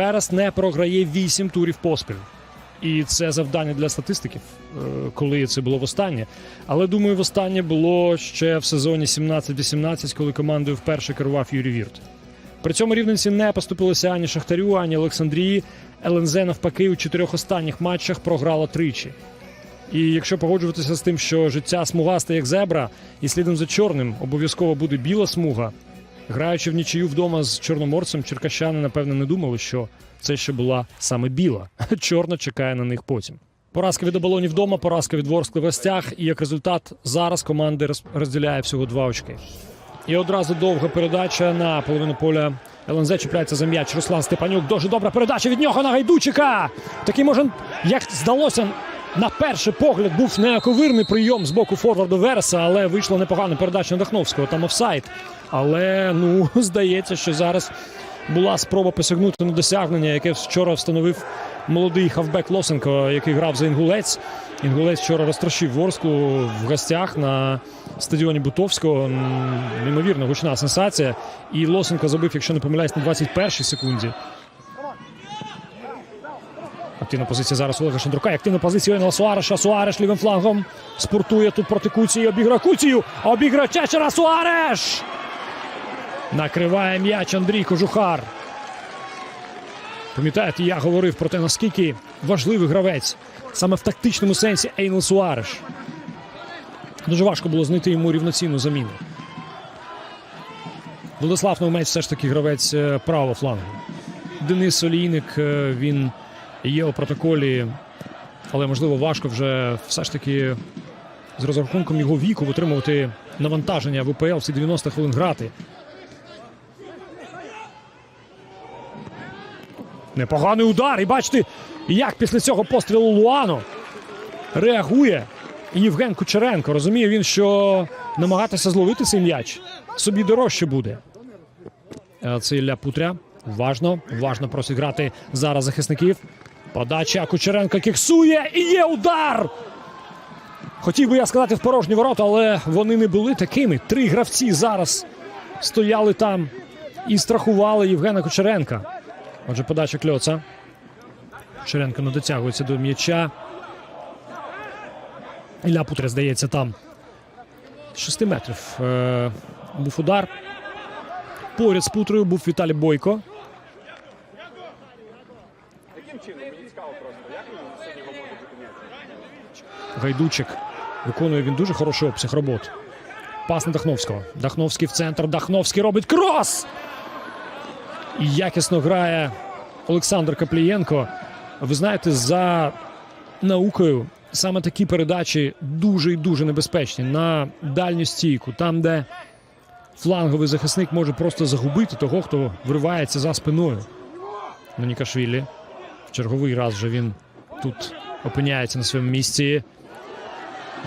Верес не програє 8 турів поспіль. І це завдання для статистиків, е, коли це було востаннє. Але думаю, востаннє було ще в сезоні 17-18, коли командою вперше керував Юрій Вірт. При цьому рівненці не поступилися ані Шахтарю, ані Олександрії. ЛНЗ навпаки у чотирьох останніх матчах програла тричі. І якщо погоджуватися з тим, що життя смугасте як зебра, і слідом за чорним обов'язково буде біла смуга, граючи в нічию вдома з чорноморцем, черкащани, напевно, не думали, що це ще була саме біла. Чорна чекає на них потім. Поразка від оболоні вдома, поразка від Ворскли в гостях. І як результат, зараз команди роз- розділяє всього два очки. І одразу довга передача на половину поля. ЛНЗ чіпляється за м'яч. Руслан Степанюк. Дуже добра передача від нього на Гайдучика. Такий може, як здалося, на перший погляд був неоковирний прийом з боку форварду Вереса, але вийшла непогана передача Дахновського. Там офсайд. Але ну здається, що зараз була спроба посягнути на досягнення, яке вчора встановив молодий хавбек Лосенко, який грав за інгулець. Інгулець вчора розтрощив Ворску в гостях на стадіоні Бутовського. Неймовірно гучна сенсація. І Лосенко забив, якщо не помиляюсь, на 21-й секунді. Активна позиція зараз Олега Шандрука. і Активна позиція Енела Суареша. Суареш лівим флангом спортує тут проти Куції. Обіграє Куцію. Обіграє Чечера Суареш. Накриває м'яч Андрій Кожухар. Пам'ятаєте, я говорив про те, наскільки важливий гравець саме в тактичному сенсі Ейнел Суареш. Дуже важко було знайти йому рівноцінну заміну. Владислав Наумець все ж таки гравець е, правого флангу. Денис Олійник е, він є у протоколі, але можливо важко вже все ж таки з розрахунком його віку витримувати навантаження в УПЛ всі 90 хвилин грати. Непоганий удар. І бачите, як після цього пострілу Луано реагує Євген Кучеренко. Розуміє він, що намагатися зловити цей м'яч собі дорожче буде. Е, Це Ілля Путря. Уважно, уважно просить грати зараз захисників. Подача Кучеренко кіксує і є удар. Хотів би я сказати в порожні ворота, але вони не були такими. Три гравці зараз стояли там і страхували Євгена Кучеренка. Отже, подача кльоца. Кучеренко не дотягується до м'яча. Ілля Путря, здається, там. Шести метрів е, був удар. Поряд з Путрою був Віталій Бойко. Яким чином? Мені цікаво просто, як він сьогодні виводить м'яч? Гайдучик. Виконує він дуже хороший обсяг робот. Пас на Дахновського. Дахновський в центр. Дахновський робить крос. І якісно грає Олександр Каплієнко. Ви знаєте, за наукою саме такі передачі дуже і дуже небезпечні на дальню стійку, там, де фланговий захисник може просто загубити того, хто вривається за спиною. Нонікашвілі. В черговий раз вже він тут опиняється на своєму місці.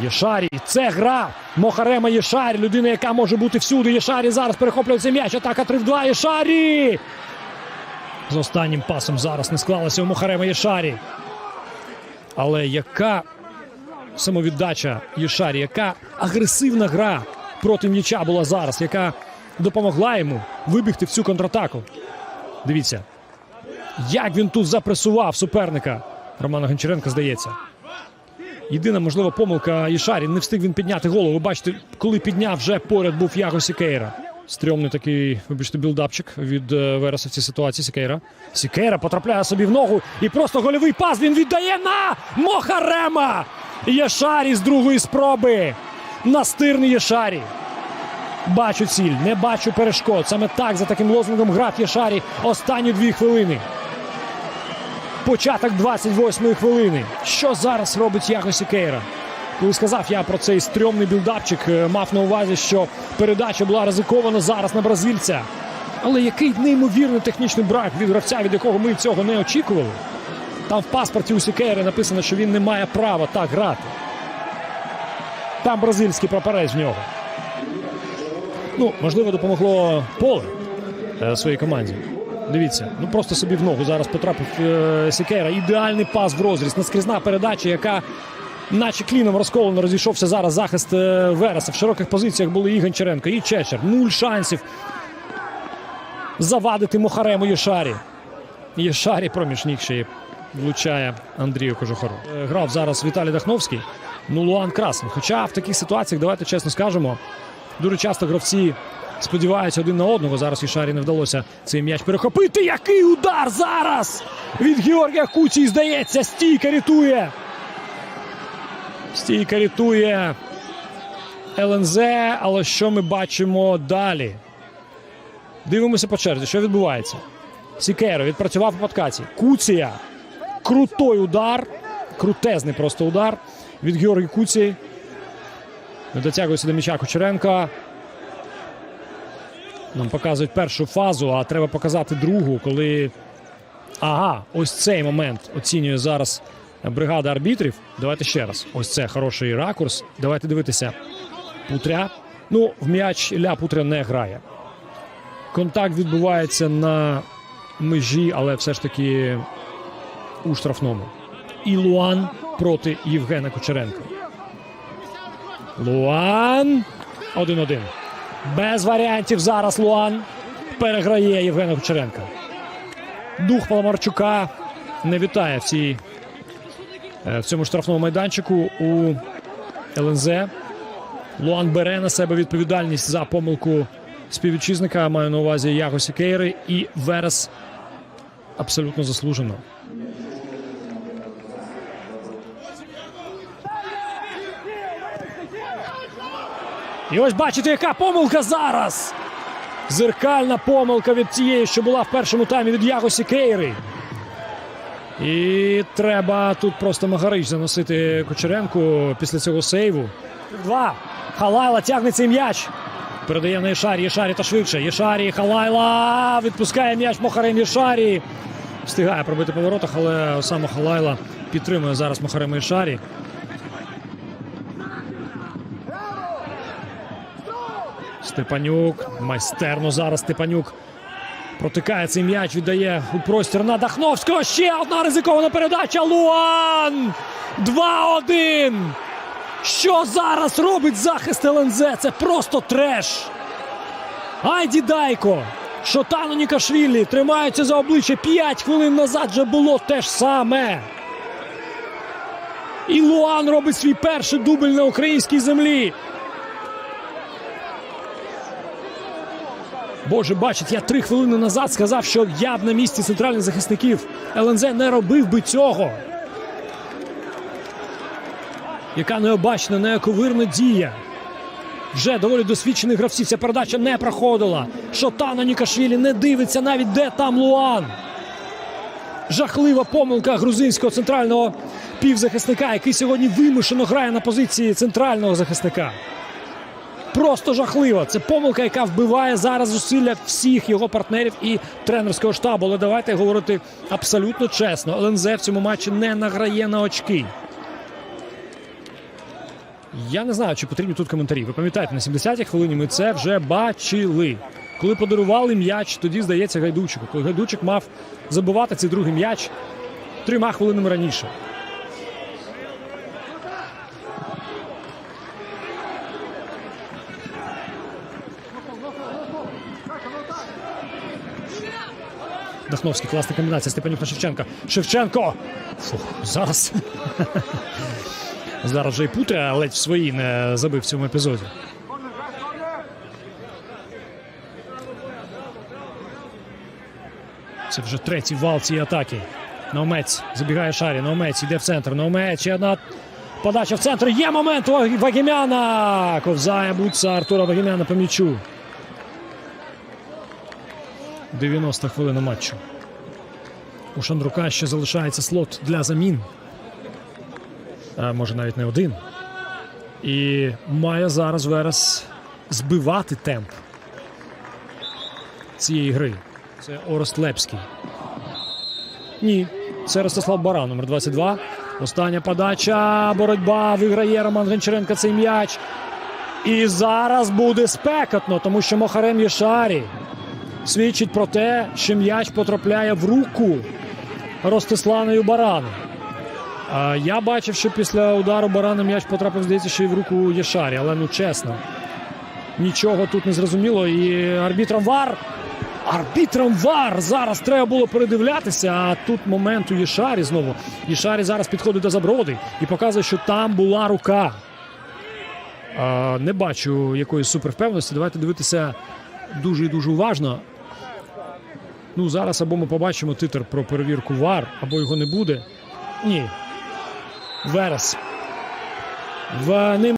Єшарі. Це гра. Мохарема Єшарі. Людина, яка може бути всюди. Єшарі зараз перехоплює цей м'яч. Атака 3 в 2. Єшарі. З останнім пасом зараз не склалося у Мохарема Єшарі. Але яка самовіддача Єшарі, яка агресивна гра проти м'яча була зараз, яка допомогла йому вибігти в цю контратаку. Дивіться, як він тут запресував суперника. Романа Гончаренка, здається. Єдина можлива помилка Ішарі. Не встиг він підняти голову. Ви бачите, коли підняв, вже поряд був Яго Сікейра. Стрьомний такий, вибачте, білдапчик від е, Вереса в цій ситуації. Сікейра. Сікейра потрапляє собі в ногу і просто гольовий пас він віддає на Мохарема. Єшарі з другої спроби. Настирний Єшарі. Бачу ціль, не бачу перешкод. Саме так за таким лозунгом грав Єшарі останні дві хвилини. Початок 28-ї хвилини. Що зараз робить Яго Сікейра? Коли сказав я про цей стрьомний білдапчик, е, мав на увазі, що передача була ризикована зараз на бразильця. Але який неймовірний технічний брак від гравця, від якого ми цього не очікували. Там в паспорті у Сікейри написано, що він не має права так грати. Там бразильський прапорець в нього. Ну, можливо, допомогло поле е, своїй команді. Дивіться, ну просто собі в ногу зараз потрапив е, Сікейра. Ідеальний пас в розріз. Наскрізна передача, яка наче кліном розколено розійшовся зараз захист е, Вереса. В широких позиціях були і Гончаренко, і Чечер. Нуль шансів завадити Мохарему Єшарі. Єшарі проміжник ще влучає Андрію Кожухару. Е, Грав зараз Віталій Дахновський. Ну, Луан Красен. Хоча в таких ситуаціях, давайте чесно скажемо, дуже часто гравці сподіваються один на одного. Зараз Єшарі не вдалося цей м'яч перехопити. Який удар зараз від Георгія Куці, здається, стійка рятує. Стійка рятує ЛНЗ, але що ми бачимо далі? Дивимося по черзі, що відбувається. Сікеро відпрацював по подкаті. Куція. Крутой удар. Крутезний просто удар від Георгія Куці. Не дотягується до м'яча Кучеренка. Нам показують першу фазу, а треба показати другу, коли. Ага, ось цей момент оцінює зараз бригада арбітрів. Давайте ще раз. Ось це хороший ракурс. Давайте дивитися. Путря. Ну, в м'яч Ілля Путря не грає. Контакт відбувається на межі, але все ж таки у штрафному. І Луан проти Євгена Кучеренка. Луан. 1-1. Без варіантів зараз Луан переграє Євгена Кучеренка. Дух Паламарчука не вітає в, цій, е, в цьому штрафному майданчику у ЛНЗ. Луан бере на себе відповідальність за помилку співвітчизника. Маю на увазі Ягосі Кейри і Верес абсолютно заслужено. І ось бачите, яка помилка зараз. Зеркальна помилка від тієї, що була в першому таймі від Ягосі Кейри. І треба тут просто Магарич заносити Кучеренку після цього сейву. Два. Халайла тягне цей м'яч. Передає на Єшарі. Єшарі та швидше. Єшарі, Халайла. Відпускає м'яч Мохарем Єшарі. Встигає пробити по воротах, але саме Халайла підтримує зараз Мохарема Єшарі. Степанюк. Майстерно зараз Степанюк. Протикає цей м'яч, віддає у простір на Дахновського. Ще одна ризикована передача. Луан! 2-1. Що зараз робить захист ЛНЗ? Це просто треш. Айді Дайко. Шотану Нікашвілі тримаються за обличчя 5 хвилин назад вже було те ж саме. І Луан робить свій перший дубль на українській землі. Боже, бачить, я три хвилини назад сказав, що я б на місці центральних захисників ЛНЗ не робив би цього. Яка необачна, неоковирна дія. Вже доволі досвідчених гравців ця передача не проходила. Шотана Нікашвілі не дивиться навіть де там Луан. Жахлива помилка грузинського центрального півзахисника, який сьогодні вимушено грає на позиції центрального захисника. Просто жахливо. Це помилка, яка вбиває зараз зусилля всіх його партнерів і тренерського штабу. Але давайте говорити абсолютно чесно. ЛНЗ в цьому матчі не награє на очки. Я не знаю, чи потрібні тут коментарі. Ви пам'ятаєте, на 70-й хвилині ми це вже бачили. Коли подарували м'яч, тоді здається Гайдучику. Коли Гайдучик мав забивати цей другий м'яч трьома хвилинами раніше. Дахновський, класна комбінація. Степанюк на Шевченка. Шевченко! Фух, зараз. Зараз вже і Путря ледь в свої не забив в цьому епізоді. Це вже третій вал цієї атаки. Наумець забігає шарі. Наумець йде в центр. Наумець ще одна подача в центр. Є момент Вагімяна. Ковзає Буца Артура Вагімяна по м'ячу. 90 хвилина матчу. У Шандрука ще залишається слот для замін. А може навіть не один. І має зараз Верес збивати темп цієї гри. Це Орест Лепський. Ні, це Ростислав Баран, номер 22. Остання подача. Боротьба. Виграє Роман Гончаренко цей м'яч. І зараз буде спекотно, тому що Мохарем Єшарі свідчить про те, що м'яч потрапляє в руку Ростиславою Барану. Я бачив, що після удару Барана м'яч потрапив, здається, ще й в руку Єшарі, але ну чесно. Нічого тут не зрозуміло. І арбітром Вар Арбітром вар зараз треба було передивлятися. А тут момент у Єшарі знову. Єшарі зараз підходить до Заброди і показує, що там була рука. Не бачу якоїсь супервпевненості. Давайте дивитися дуже і дуже уважно. Ну, зараз або ми побачимо титр про перевірку ВАР, або його не буде. Ні. Верес. В ним.